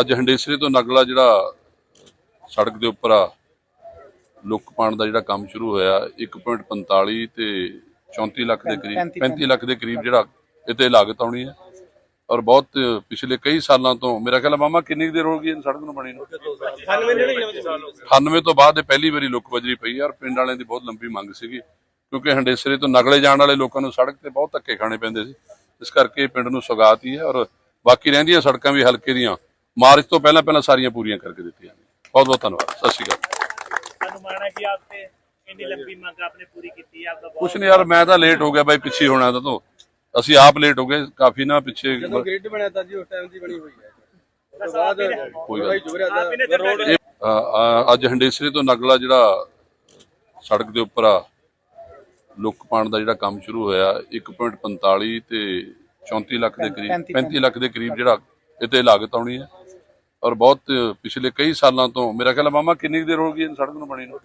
ਅੱਜ ਹੰਡੇਸਰੇ ਤੋਂ ਨਗਲਾ ਜਿਹੜਾ ਸੜਕ ਦੇ ਉੱਪਰ ਆ ਲੁੱਕ ਪਾਉਣ ਦਾ ਜਿਹੜਾ ਕੰਮ ਸ਼ੁਰੂ ਹੋਇਆ 1.45 ਤੇ 34 ਲੱਖ ਦੇ ਕਰੀਬ 35 ਲੱਖ ਦੇ ਕਰੀਬ ਜਿਹੜਾ ਇਤੇ ਲਾਗਤ ਆਉਣੀ ਹੈ। ਔਰ ਬਹੁਤ ਪਿਛਲੇ ਕਈ ਸਾਲਾਂ ਤੋਂ ਮੇਰਾ ਖਿਆਲ ਮਾਮਾ ਕਿੰਨੀ ਕੁ ਦੇਰ ਹੋ ਗਈ ਇਹ ਸੜਕ ਨੂੰ ਬਣੀ ਨੂੰ? 98 ਤੋਂ ਬਾਅਦ ਇਹ ਪਹਿਲੀ ਵਾਰੀ ਲੁੱਕ ਵਜਰੀ ਪਈ ਹੈ ਔਰ ਪਿੰਡ ਵਾਲਿਆਂ ਦੀ ਬਹੁਤ ਲੰਬੀ ਮੰਗ ਸੀਗੀ ਕਿਉਂਕਿ ਹੰਡੇਸਰੇ ਤੋਂ ਨਗਲੇ ਜਾਣ ਵਾਲੇ ਲੋਕਾਂ ਨੂੰ ਸੜਕ ਤੇ ਬਹੁਤ ਧੱਕੇ ਖਾਣੇ ਪੈਂਦੇ ਸੀ। ਇਸ ਕਰਕੇ ਪਿੰਡ ਨੂੰ ਸੁਗਾਤ ਹੀ ਹੈ ਔਰ ਬਾਕੀ ਰਹਿੰਦੀਆਂ ਸੜਕਾਂ ਵੀ ਹਲਕੇ ਦੀਆਂ ਮਾਰਚ ਤੋਂ ਪਹਿਲਾਂ ਪਹਿਲਾਂ ਸਾਰੀਆਂ ਪੂਰੀਆਂ ਕਰਕੇ ਦਿੱਤੀਆਂ ਨੇ। ਬਹੁਤ ਬਹੁਤ ਧੰਨਵਾਦ। ਸਤਿ ਸ਼੍ਰੀ ਅਕਾਲ। ਕੁਛ ਨਹੀਂ ਯਾਰ ਮੈਂ ਤਾਂ ਲੇਟ ਹੋ ਗਿਆ ਬਾਈ ਪਿੱਛੇ ਹੋਣਾ ਤਾਂ ਅਸੀਂ ਆਪ ਲੇਟ ਹੋ ਗਏ ਕਾਫੀ ਨਾ ਪਿੱਛੇ ਜਦੋਂ ਗ੍ਰਿਡ ਬਣਿਆ ਤਾਂ ਜੀ ਉਸ ਟਾਈਮ ਦੀ ਬਣੀ ਹੋਈ ਹੈ। ਬਾਅਦ ਕੋਈ ਗੱਲ ਅੱਜ ਹੰਡੇਸਰੇ ਤੋਂ ਨਗਲਾ ਜਿਹੜਾ ਸੜਕ ਦੇ ਉੱਪਰ ਆ ਲੁੱਕ ਪਾਣ ਦਾ ਜਿਹੜਾ ਕੰਮ ਸ਼ੁਰੂ ਹੋਇਆ 1.45 ਤੇ 34 ਲੱਖ ਦੇ ਕਰੀਬ 35 ਲੱਖ ਦੇ ਕਰੀਬ ਜਿਹੜਾ ਇਤੇ ਲਾਗਤ ਆਉਣੀ ਹੈ। ਔਰ ਬਹੁਤ ਪਿਛਲੇ ਕਈ ਸਾਲਾਂ ਤੋਂ ਮੇਰਾ ਖਿਆਲ ਮਾਮਾ ਕਿੰਨੀ ਦੇਰ ਹੋ ਗਈ ਇਹਨੂੰ ਸੜਕ ਨੂੰ ਬਣੀ ਨੂੰ?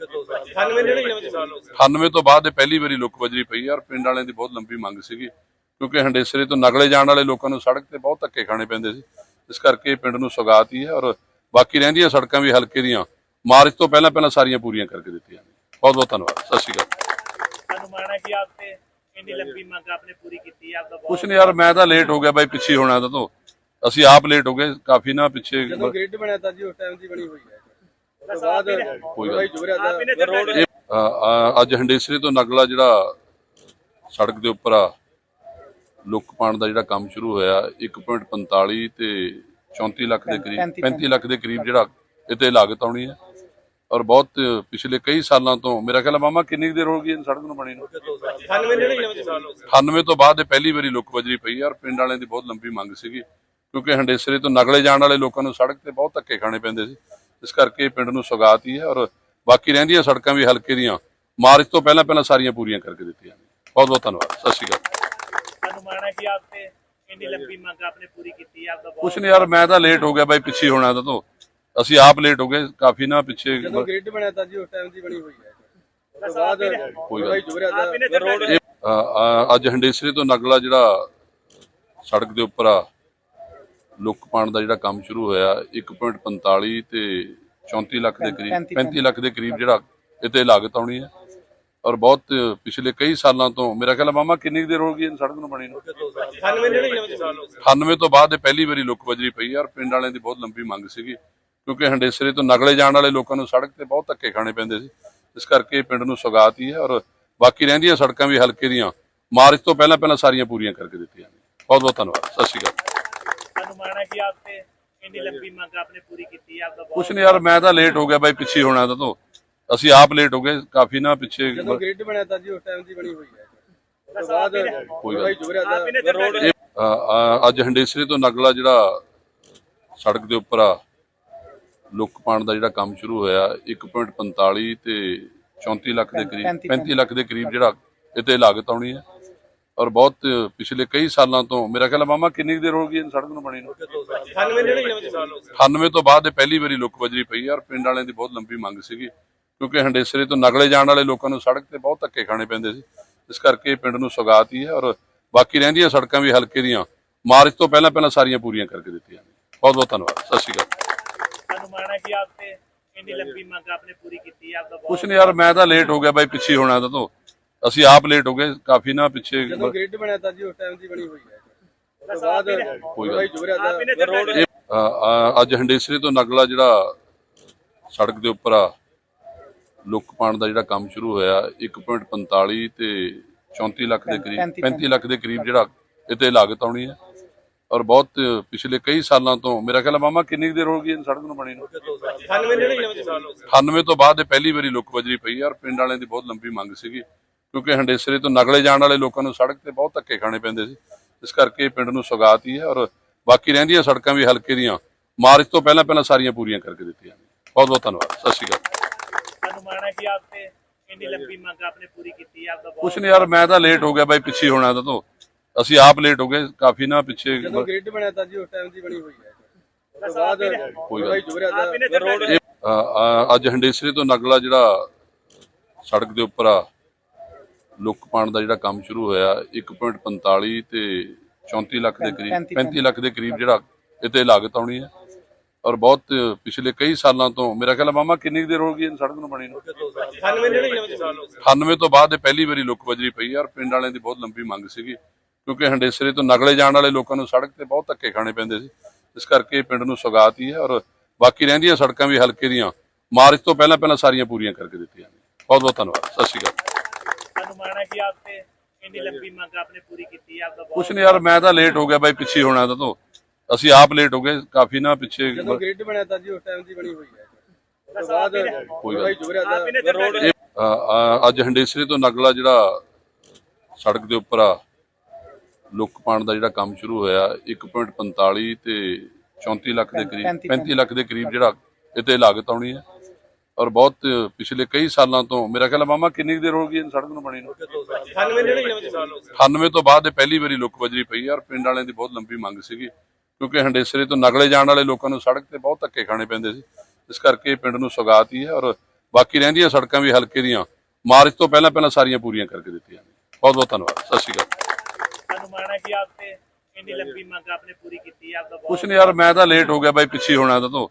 98 ਤੋਂ ਬਾਅਦ ਇਹ ਪਹਿਲੀ ਵਾਰੀ ਲੁੱਕ ਬਜਰੀ ਪਈ ਔਰ ਪਿੰਡ ਵਾਲਿਆਂ ਦੀ ਬਹੁਤ ਲੰਬੀ ਮੰਗ ਸੀਗੀ ਕਿਉਂਕਿ ਹੰਡੇਸਰੇ ਤੋਂ ਨਗਲੇ ਜਾਣ ਵਾਲੇ ਲੋਕਾਂ ਨੂੰ ਸੜਕ ਤੇ ਬਹੁਤ ਧੱਕੇ ਖਾਣੇ ਪੈਂਦੇ ਸੀ। ਇਸ ਕਰਕੇ ਪਿੰਡ ਨੂੰ ਸੁਗਾਤ ਹੀ ਹੈ ਔਰ ਬਾਕੀ ਰਹਿੰਦੀਆਂ ਸੜਕਾਂ ਵੀ ਹਲਕੇ ਦੀਆਂ। ਮਾਰਚ ਤੋਂ ਪਹਿਲਾਂ ਪਹਿਲਾਂ ਸਾਰੀਆਂ ਪੂਰੀਆਂ ਕਰਕੇ ਦਿੱਤੀਆਂ ਬਹੁਤ ਬਹੁਤ ਧੰਨਵਾਦ। ਸਤਿ ਸ਼੍ਰੀ ਅਕਾਲ। ਸਾਨੂੰ ਕੁਛ ਨਹੀਂ ਯਾਰ ਮੈਂ ਤਾਂ ਲੇਟ ਹੋ ਗਿਆ ਬਾਈ ਪਿੱਛੇ ਹੋਣਾ ਤਾਂ ਤੋਂ। ਅਸੀਂ ਆਪ ਲੇਟ ਹੋ ਗਏ ਕਾਫੀ ਨਾ ਪਿੱਛੇ ਜਦੋਂ ਬਣਿਆ ਤਾਂ ਜੀ ਉਸ ਟਾਈਮ ਦੀ ਬਣੀ ਹੋਈ ਹੈ। ਅੱਜ ਹੰਡੇਸਰੇ ਤੋਂ ਨਗਲਾ ਜਿਹੜਾ ਸੜਕ ਦੇ ਉੱਪਰ ਆ ਲੁੱਕ ਪਾਣ ਦਾ ਜਿਹੜਾ ਕੰਮ ਸ਼ੁਰੂ ਹੋਇਆ 1.45 ਤੇ 34 ਲੱਖ ਦੇ ਕਰੀਬ 35 ਲੱਖ ਦੇ ਕਰੀਬ ਜਿਹੜਾ ਇਹ ਤੇ ਲਾਗਤ ਆਉਣੀ ਹੈ। ਔਰ ਬਹੁਤ ਪਿਛਲੇ ਕਈ ਸਾਲਾਂ ਤੋਂ ਮੇਰਾ ਖਿਆਲ ਮਾਮਾ ਕਿੰਨੀ ਦੇਰ ਹੋ ਗਈ ਇਹ ਸੜਕ ਨੂੰ ਬਣੀ ਨੂੰ? 98 ਤੋਂ ਬਾਅਦ ਇਹ ਪਹਿਲੀ ਵਾਰੀ ਲੁੱਕ ਵਜਰੀ ਪਈ ਔਰ ਪਿੰਡ ਵਾਲਿਆਂ ਦੀ ਬਹੁਤ ਲੰਬੀ ਮੰਗ ਸੀਗੀ। ਕਿਉਂਕਿ ਹੰਡੇਸਰੇ ਤੋਂ ਨਗਲੇ ਜਾਣ ਵਾਲੇ ਲੋਕਾਂ ਨੂੰ ਸੜਕ ਤੇ ਬਹੁਤ ਧੱਕੇ ਖਾਣੇ ਪੈਂਦੇ ਸੀ। ਇਸ ਕਰਕੇ ਪਿੰਡ ਨੂੰ ਸੁਗਾਤ ਹੀ ਹੈ ਔਰ ਬਾਕੀ ਰਹਿੰਦੀਆਂ ਸੜਕਾਂ ਵੀ ਹਲਕੇ ਦੀਆਂ ਮਾਰਚ ਤੋਂ ਪਹਿਲਾਂ ਪਹਿਲਾਂ ਸਾਰੀਆਂ ਪੂਰੀਆਂ ਕਰਕੇ ਦਿੱਤੀਆਂ ਬਹੁਤ ਬਹੁਤ ਧੰਨਵਾਦ। ਸਤਿ ਸ਼੍ਰੀ ਅਕਾਲ। ਕੁਛ ਨਹੀਂ ਯਾਰ ਮੈਂ ਤਾਂ ਲੇਟ ਹੋ ਗਿਆ ਬਾਈ ਪਿੱਛੇ ਹੋਣਾ ਤਾਂ ਤੋਂ। ਅਸੀਂ ਆਪ ਲੇਟ ਹੋ ਗਏ ਕਾਫੀ ਨਾ ਪਿੱਛੇ ਅੱਜ ਹੰਡੇਸਰੇ ਤੋਂ ਨਗਲਾ ਜਿਹੜਾ ਸੜਕ ਦੇ ਉੱਪਰ ਆ ਲੁੱਕ ਪਾਉਣ ਦਾ ਜਿਹੜਾ ਕੰਮ ਸ਼ੁਰੂ ਹੋਇਆ 1.45 ਤੇ 34 ਲੱਖ ਦੇ ਕਰੀਬ 35 ਲੱਖ ਦੇ ਕਰੀਬ ਜਿਹੜਾ ਇਤੇ ਲਾਗਤ ਆਉਣੀ ਹੈ। ਔਰ ਬਹੁਤ ਪਿਛਲੇ ਕਈ ਸਾਲਾਂ ਤੋਂ ਮੇਰਾ ਖਿਆਲ ਮਾਮਾ ਕਿੰਨੀ ਕੁ ਦੇਰ ਹੋ ਗਈ ਇਹ ਸੜਕ ਨੂੰ ਬਣੀ ਨੂੰ? 98 ਤੋਂ ਬਾਅਦ ਇਹ ਪਹਿਲੀ ਵਾਰੀ ਲੁੱਕ ਵਜਰੀ ਪਈ ਹੈ ਔਰ ਪਿੰਡ ਵਾਲਿਆਂ ਦੀ ਬਹੁਤ ਲੰਬੀ ਮੰਗ ਸੀਗੀ ਕਿਉਂਕਿ ਹੰਡੇਸਰੇ ਤੋਂ ਨਗਲੇ ਜਾਣ ਵਾਲੇ ਲੋਕਾਂ ਨੂੰ ਸੜਕ ਤੇ ਬਹੁਤ ਧੱਕੇ ਖਾਣੇ ਪੈਂਦੇ ਸੀ। ਇਸ ਕਰਕੇ ਪਿੰਡ ਨੂੰ ਸੁਗਾਤ ਹੀ ਹੈ ਔਰ ਬਾਕੀ ਰਹਿੰਦੀਆਂ ਸੜਕਾਂ ਵੀ ਹਲਕੇ ਦੀਆਂ। ਮਾਰਚ ਤੋਂ ਪਹਿਲਾਂ ਪਹਿਲਾਂ ਸਾਰੀਆਂ ਪੂਰੀਆਂ ਕਰਕੇ ਦਿੱਤੀਆਂ ਨੇ। ਬਹੁਤ ਬਹੁਤ ਧੰਨਵਾਦ। ਸਤਿ ਸ਼੍ਰੀ ਅਕਾਲ। ਕੁਛ ਨਹੀਂ ਯਾਰ ਮੈਂ ਤਾਂ ਲੇਟ ਹੋ ਗਿਆ ਬਾਈ ਪਿੱਛੇ ਹੋਣਾ ਤਾਂ ਅਸੀਂ ਆਪ ਲੇਟ ਹੋ ਗਏ ਕਾਫੀ ਨਾ ਪਿੱਛੇ ਜਦੋਂ ਗ੍ਰਿਡ ਬਣਿਆ ਤਾਂ ਜੀ ਉਸ ਟਾਈਮ ਬਣੀ ਹੋਈ ਹੈ। ਅੱਜ ਹੰਡੇਸਰੇ ਤੋਂ ਨਗਲਾ ਜਿਹੜਾ ਸੜਕ ਦੇ ਉੱਪਰ ਆ ਲੁੱਕ ਪਾਣ ਦਾ ਜਿਹੜਾ ਕੰਮ ਸ਼ੁਰੂ ਹੋਇਆ 1.45 ਤੇ 34 ਲੱਖ ਦੇ ਕਰੀਬ 35 ਲੱਖ ਦੇ ਕਰੀਬ ਜਿਹੜਾ ਇਹ ਤੇ ਲਾਗਤ ਆਉਣੀ ਹੈ। ਔਰ ਬਹੁਤ ਪਿਛਲੇ ਕਈ ਸਾਲਾਂ ਤੋਂ ਮੇਰਾ ਖਿਆਲ ਮਾਮਾ ਕਿੰਨੀ ਦੇਰ ਹੋ ਗਈ ਇਹ ਸੜਕ ਨੂੰ ਬਣੀ ਨੂੰ? 98 ਤੋਂ ਬਾਅਦ ਇਹ ਪਹਿਲੀ ਵਾਰੀ ਲੁੱਕ ਬਜਰੀ ਪਈ ਔਰ ਪਿੰਡ ਵਾਲਿਆਂ ਦੀ ਬਹੁਤ ਲੰਬੀ ਮੰਗ ਸੀਗੀ ਕਿਉਂਕਿ ਹੰਡੇਸਰੇ ਤੋਂ ਨਗਲੇ ਜਾਣ ਵਾਲੇ ਲੋਕਾਂ ਨੂੰ ਸੜਕ ਤੇ ਬਹੁਤ ਧੱਕੇ ਖਾਣੇ ਪੈਂਦੇ ਸੀ। ਇਸ ਕਰਕੇ ਪਿੰਡ ਨੂੰ ਸੁਗਾਤ ਹੀ ਹੈ ਔਰ ਬਾਕੀ ਰਹਿੰਦੀਆਂ ਸੜਕਾਂ ਵੀ ਹਲਕੇ ਦੀਆਂ। ਮਾਰਚ ਤੋਂ ਪਹਿਲਾਂ ਪਹਿਲਾਂ ਸਾਰੀਆਂ ਪੂਰੀਆਂ ਕਰਕੇ ਦਿੱਤੀਆਂ ਬਹੁਤ ਬਹੁਤ ਧੰਨਵਾਦ। ਸਤਿ ਸ਼੍ਰੀ ਅਕਾਲ। ਸਾਨੂੰ ਕੁਛ ਨਹੀਂ ਯਾਰ ਮੈਂ ਤਾਂ ਲੇਟ ਹੋ ਗਿਆ ਬਾਈ ਪਿੱਛੇ ਹੋਣਾ ਤਾਂ ਤੋਂ। ਅਸੀਂ ਆਪ ਲੇਟ ਹੋ ਗਏ ਕਾਫੀ ਨਾ ਪਿੱਛੇ ਜਦੋਂ ਗ੍ਰਿਡ ਬਣਿਆ ਤਾਂ ਜੀ ਉਸ ਟਾਈਮ ਦੀ ਬਣੀ ਹੋਈ ਹੈ। ਅੱਜ ਹੰਡੇਸਰੇ ਤੋਂ ਨਗਲਾ ਜਿਹੜਾ ਸੜਕ ਦੇ ਉੱਪਰ ਆ ਲੁੱਕ ਪਾਣ ਦਾ ਜਿਹੜਾ ਕੰਮ ਸ਼ੁਰੂ ਹੋਇਆ 1.45 ਤੇ 34 ਲੱਖ ਦੇ ਕਰੀਬ 35 ਲੱਖ ਦੇ ਕਰੀਬ ਜਿਹੜਾ ਇਹ ਲਾਗਤ ਆਉਣੀ ਹੈ। ਔਰ ਬਹੁਤ ਪਿਛਲੇ ਕਈ ਸਾਲਾਂ ਤੋਂ ਮੇਰਾ ਖਿਆਲ ਮਾਮਾ ਕਿੰਨੀ ਦੇਰ ਹੋ ਗਈ ਇਹ ਸੜਕ ਨੂੰ ਬਣੀ ਨੂੰ? 98 ਤੋਂ ਬਾਅਦ ਇਹ ਪਹਿਲੀ ਵਾਰੀ ਲੁੱਕ ਵਜਰੀ ਪਈ ਔਰ ਪਿੰਡ ਵਾਲਿਆਂ ਦੀ ਬਹੁਤ ਲੰਬੀ ਮੰਗ ਸੀਗੀ। ਕਿਉਂਕਿ ਹੰਡੇਸਰੇ ਤੋਂ ਨਗਲੇ ਜਾਣ ਵਾਲੇ ਲੋਕਾਂ ਨੂੰ ਸੜਕ ਤੇ ਬਹੁਤ ਧੱਕੇ ਖਾਣੇ ਪੈਂਦੇ ਸੀ। ਇਸ ਕਰਕੇ ਪਿੰਡ ਨੂੰ ਸੁਗਾਤ ਹੀ ਹੈ ਔਰ ਬਾਕੀ ਰਹਿੰਦੀਆਂ ਸੜਕਾਂ ਵੀ ਹਲਕੇ ਦੀਆਂ ਮਾਰਚ ਤੋਂ ਪਹਿਲਾਂ ਪਹਿਲਾਂ ਸਾਰੀਆਂ ਪੂਰੀਆਂ ਕਰਕੇ ਦਿੱਤੀਆਂ ਬਹੁਤ ਬਹੁਤ ਧੰਨਵਾਦ। ਸਤਿ ਸ਼੍ਰੀ ਅਕਾਲ। ਕੁਛ ਨਹੀਂ ਯਾਰ ਮੈਂ ਤਾਂ ਲੇਟ ਹੋ ਗਿਆ ਬਾਈ ਪਿੱਛੇ ਹੋਣਾ ਤਾਂ ਤੋਂ। ਅਸੀਂ ਆਪ ਲੇਟ ਹੋ ਗਏ ਕਾਫੀ ਨਾ ਪਿੱਛੇ ਅੱਜ ਹੰਡੇਸਰੇ ਤੋਂ ਨਗਲਾ ਜਿਹੜਾ ਸੜਕ ਦੇ ਉੱਪਰ ਆ ਲੁੱਕ ਪਾਉਣ ਦਾ ਜਿਹੜਾ ਕੰਮ ਸ਼ੁਰੂ ਹੋਇਆ 1.45 ਤੇ 34 ਲੱਖ ਦੇ ਕਰੀਬ 35 ਲੱਖ ਦੇ ਕਰੀਬ ਜਿਹੜਾ ਇਤੇ ਲਾਗਤ ਆਉਣੀ ਹੈ। ਔਰ ਬਹੁਤ ਪਿਛਲੇ ਕਈ ਸਾਲਾਂ ਤੋਂ ਮੇਰਾ ਖਿਆਲ ਮਾਮਾ ਕਿੰਨੀ ਦੇਰ ਹੋ ਗਈ ਇਹ ਸੜਕ ਨੂੰ ਬਣੀ ਨੂੰ? 98 99 ਸਾਲ ਹੋ 98 ਤੋਂ ਬਾਅਦ ਇਹ ਪਹਿਲੀ ਵਾਰੀ ਲੁੱਕ ਵਜਰੀ ਪਈ ਹੈ ਔਰ ਪਿੰਡ ਵਾਲਿਆਂ ਦੀ ਬਹੁਤ ਲੰਬੀ ਮੰਗ ਸੀਗੀ ਕਿਉਂਕਿ ਹੰਡੇਸਰੇ ਤੋਂ ਨਗਲੇ ਜਾਣ ਵਾਲੇ ਲੋਕਾਂ ਨੂੰ ਸੜਕ ਤੇ ਬਹੁਤ ਧੱਕੇ ਖਾਣੇ ਪੈਂਦੇ ਸੀ। ਇਸ ਕਰਕੇ ਪਿੰਡ ਨੂੰ ਸੌਗਾਤ ਹੀ ਹੈ ਔਰ ਬਾਕੀ ਰਹਿੰਦੀਆਂ ਸੜਕਾਂ ਵੀ ਹਲਕੇ ਦੀਆਂ ਮਾਰਚ ਤੋਂ ਪਹਿਲਾਂ ਪਹਿਲਾਂ ਸਾਰੀਆਂ ਪੂਰੀਆਂ ਕਰਕੇ ਦਿੱਤੀਆਂ ਬਹੁਤ ਬਹੁਤ ਧੰਨਵਾਦ। ਸਤਿ ਸ਼੍ਰੀ ਅਕਾਲ। ਕੁਛ ਨਹੀਂ ਯਾਰ ਮੈਂ ਤਾਂ ਲੇਟ ਹੋ ਗਿਆ ਬਾਈ ਪਿੱਛੇ ਹੋਣਾ ਤਾਂ ਅਸੀਂ ਆਪ ਲੇਟ ਹੋ ਗਏ ਕਾਫੀ ਨਾ ਪਿੱਛੇ ਜਦੋਂ ਗ੍ਰਿਡ ਬਣਿਆ ਤਾਂ ਜੀ ਉਸ ਟਾਈਮ ਬਣੀ ਹੋਈ ਹੈ। ਅੱਜ ਹੰਡੇਸਰੇ ਤੋਂ ਨਗਲਾ ਜਿਹੜਾ ਸੜਕ ਦੇ ਉੱਪਰ ਆ ਲੁੱਕ ਪਾਣ ਦਾ ਜਿਹੜਾ ਕੰਮ ਸ਼ੁਰੂ ਹੋਇਆ 1.45 ਤੇ 34 ਲੱਖ ਦੇ ਕਰੀਬ 35 ਲੱਖ ਦੇ ਕਰੀਬ ਜਿਹੜਾ ਇਹ ਤੇ ਲਾਗਤ ਆਉਣੀ ਹੈ। ਔਰ ਬਹੁਤ ਪਿਛਲੇ ਕਈ ਸਾਲਾਂ ਤੋਂ ਮੇਰਾ ਖਿਆਲ ਮਾਮਾ ਕਿੰਨੀ ਦੇਰ ਹੋ ਗਈ ਇਹਨੂੰ ਸੜਕ ਨੂੰ ਬਣੀ ਨੂੰ? 98 ਤੋਂ ਬਾਅਦ ਇਹ ਪਹਿਲੀ ਵਾਰੀ ਲੁੱਕ ਬਜਰੀ ਪਈ ਔਰ ਪਿੰਡ ਵਾਲਿਆਂ ਦੀ ਬਹੁਤ ਲੰਬੀ ਮੰਗ ਸੀਗੀ ਕਿਉਂਕਿ ਹੰਡੇਸਰੇ ਤੋਂ ਨਗਲੇ ਜਾਣ ਵਾਲੇ ਲੋਕਾਂ ਨੂੰ ਸੜਕ ਤੇ ਬਹੁਤ ਧੱਕੇ ਖਾਣੇ ਪੈਂਦੇ ਸੀ। ਇਸ ਕਰਕੇ ਪਿੰਡ ਨੂੰ ਸੁਗਾਤ ਹੀ ਹੈ ਔਰ ਬਾਕੀ ਰਹਿੰਦੀਆਂ ਸੜਕਾਂ ਵੀ ਹਲਕੇ ਦੀਆਂ। ਮਾਰਚ ਤੋਂ ਪਹਿਲਾਂ ਪਹਿਲਾਂ ਸਾਰੀਆਂ ਪੂਰੀਆਂ ਕਰਕੇ ਦਿੱਤੀਆਂ ਬਹੁਤ ਬਹੁਤ ਧੰਨਵਾਦ। ਸਤਿ ਸ਼੍ਰੀ ਅਕਾਲ। ਸਾਨੂੰ ਕੁਛ ਨਹੀਂ ਯਾਰ ਮੈਂ ਤਾਂ ਲੇਟ ਹੋ ਗਿਆ ਬਾਈ ਪਿੱਛੇ ਹੋਣਾ ਤਾਂ ਤੋਂ।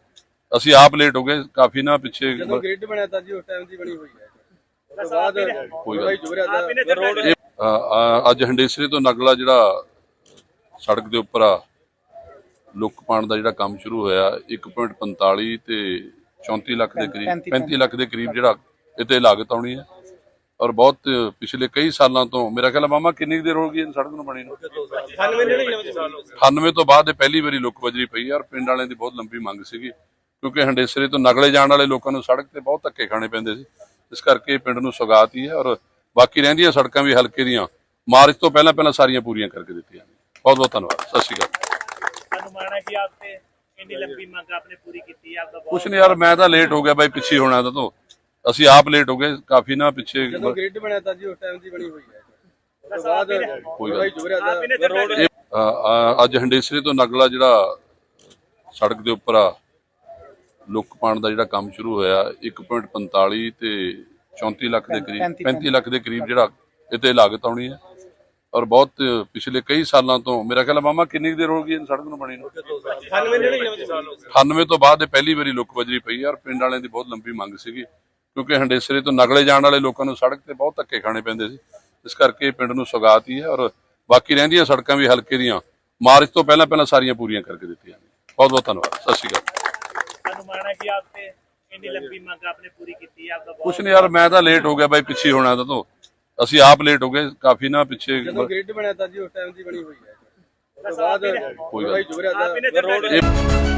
ਅਸੀਂ ਆਪ ਲੇਟ ਹੋ ਗਏ ਕਾਫੀ ਨਾ ਪਿੱਛੇ ਜਦੋਂ ਬਣਿਆ ਤਾਂ ਜੀ ਉਸ ਟਾਈਮ ਦੀ ਬਣੀ ਹੋਈ ਹੈ। ਅੱਜ ਹੰਡੇਸਰੇ ਤੋਂ ਨਗਲਾ ਜਿਹੜਾ ਸੜਕ ਦੇ ਉੱਪਰ ਆ ਲੁੱਕ ਪਾਣ ਦਾ ਜਿਹੜਾ ਕੰਮ ਸ਼ੁਰੂ ਹੋਇਆ 1.45 ਤੇ 34 ਲੱਖ ਦੇ ਕਰੀਬ 35 ਲੱਖ ਦੇ ਕਰੀਬ ਜਿਹੜਾ ਇਹ ਤੇ ਲਾਗਤ ਆਉਣੀ ਹੈ। ਔਰ ਬਹੁਤ ਪਿਛਲੇ ਕਈ ਸਾਲਾਂ ਤੋਂ ਮੇਰਾ ਖਿਆਲ ਮਾਮਾ ਕਿੰਨੀ ਦੇਰ ਹੋ ਗਈ ਇਹ ਸੜਕ ਨੂੰ ਬਣੀ ਨੂੰ? 98 ਤੋਂ ਬਾਅਦ ਇਹ ਪਹਿਲੀ ਵਾਰੀ ਲੁੱਕ ਵਜਰੀ ਪਈ ਔਰ ਪਿੰਡ ਵਾਲਿਆਂ ਦੀ ਬਹੁਤ ਲੰਬੀ ਮੰਗ ਸੀਗੀ। ਕਿਉਂਕਿ ਹੰਡੇਸਰੇ ਤੋਂ ਨਗਲੇ ਜਾਣ ਵਾਲੇ ਲੋਕਾਂ ਨੂੰ ਸੜਕ ਤੇ ਬਹੁਤ ਧੱਕੇ ਖਾਣੇ ਪੈਂਦੇ ਸੀ। ਇਸ ਕਰਕੇ ਪਿੰਡ ਨੂੰ ਸੁਗਾਤ ਹੀ ਹੈ ਔਰ ਬਾਕੀ ਰਹਿੰਦੀਆਂ ਸੜਕਾਂ ਵੀ ਹਲਕੇ ਦੀਆਂ ਮਾਰਚ ਤੋਂ ਪਹਿਲਾਂ ਪਹਿਲਾਂ ਸਾਰੀਆਂ ਪੂਰੀਆਂ ਕਰਕੇ ਦਿੱਤੀਆਂ ਬਹੁਤ ਬਹੁਤ ਧੰਨਵਾਦ। ਸਤਿ ਸ਼੍ਰੀ ਅਕਾਲ। ਕੁਛ ਨਹੀਂ ਯਾਰ ਮੈਂ ਤਾਂ ਲੇਟ ਹੋ ਗਿਆ ਬਾਈ ਪਿੱਛੇ ਹੋਣਾ ਤਾਂ ਤੋਂ। ਅਸੀਂ ਆਪ ਲੇਟ ਹੋ ਗਏ ਕਾਫੀ ਨਾ ਪਿੱਛੇ ਅੱਜ ਹੰਡੇਸਰੇ ਤੋਂ ਨਗਲਾ ਜਿਹੜਾ ਸੜਕ ਦੇ ਉੱਪਰ ਆ ਲੁੱਕ ਪਾਉਣ ਦਾ ਜਿਹੜਾ ਕੰਮ ਸ਼ੁਰੂ ਹੋਇਆ 1.45 ਤੇ 34 ਲੱਖ ਦੇ ਕਰੀਬ 35 ਲੱਖ ਦੇ ਕਰੀਬ ਜਿਹੜਾ ਇਤੇ ਲਾਗਤ ਆਉਣੀ ਹੈ। ਔਰ ਬਹੁਤ ਪਿਛਲੇ ਕਈ ਸਾਲਾਂ ਤੋਂ ਮੇਰਾ ਖਿਆਲ ਮਾਮਾ ਕਿੰਨੀ ਕੁ ਦੇਰ ਹੋ ਗਈ ਇਹ ਸੜਕ ਨੂੰ ਬਣੀ ਨੂੰ? 98 99 ਸਾਲ ਹੋ 98 ਤੋਂ ਬਾਅਦ ਇਹ ਪਹਿਲੀ ਵਾਰੀ ਲੁੱਕ ਵਜਰੀ ਪਈ ਹੈ ਔਰ ਪਿੰਡ ਵਾਲਿਆਂ ਦੀ ਬਹੁਤ ਲੰਬੀ ਮੰਗ ਸੀਗੀ ਕਿਉਂਕਿ ਹੰਡੇਸਰੇ ਤੋਂ ਨਗਲੇ ਜਾਣ ਵਾਲੇ ਲੋਕਾਂ ਨੂੰ ਸੜਕ ਤੇ ਬਹੁਤ ਧੱਕੇ ਖਾਣੇ ਪੈਂਦੇ ਸੀ। ਇਸ ਕਰਕੇ ਪਿੰਡ ਨੂੰ ਸੌਗਾਤ ਹੀ ਹੈ ਔਰ ਬਾਕੀ ਰਹਿੰਦੀਆਂ ਸੜਕਾਂ ਵੀ ਹਲਕੇ ਦੀਆਂ। ਮਾਰਚ ਤੋਂ ਪਹਿਲਾਂ ਪਹਿਲਾਂ ਸਾਰੀਆਂ ਪੂਰੀਆਂ ਕਰਕੇ ਦਿੱਤੀਆਂ ਬਹੁਤ ਬਹੁਤ ਧੰਨਵਾਦ। ਸਤਿ ਸ਼੍ਰੀ ਅਕਾਲ। ਮੰਗ ਆਪਨੇ ਪੂਰੀ ਕੀਤੀ ਕੁਛ ਨਹੀਂ ਯਾਰ ਮੈਂ ਤਾਂ ਲੇਟ ਹੋ ਗਿਆ ਬਾਈ ਪਿੱਛੇ ਹੋਣਾ ਤਾਂ ਤੋਂ। ਅਸੀਂ ਆਪ ਲੇਟ ਹੋ ਗਏ ਕਾਫੀ ਨਾ ਪਿੱਛੇ ਜਦੋਂ ਗ੍ਰਿਡ ਬਣਿਆ ਤਾਂ ਜੀ ਉਸ ਟਾਈਮ ਦੀ ਬਣੀ ਹੋਈ ਹੈ। ਬਾਅਦ ਕੋਈ ਗੱਲ ਨਹੀਂ।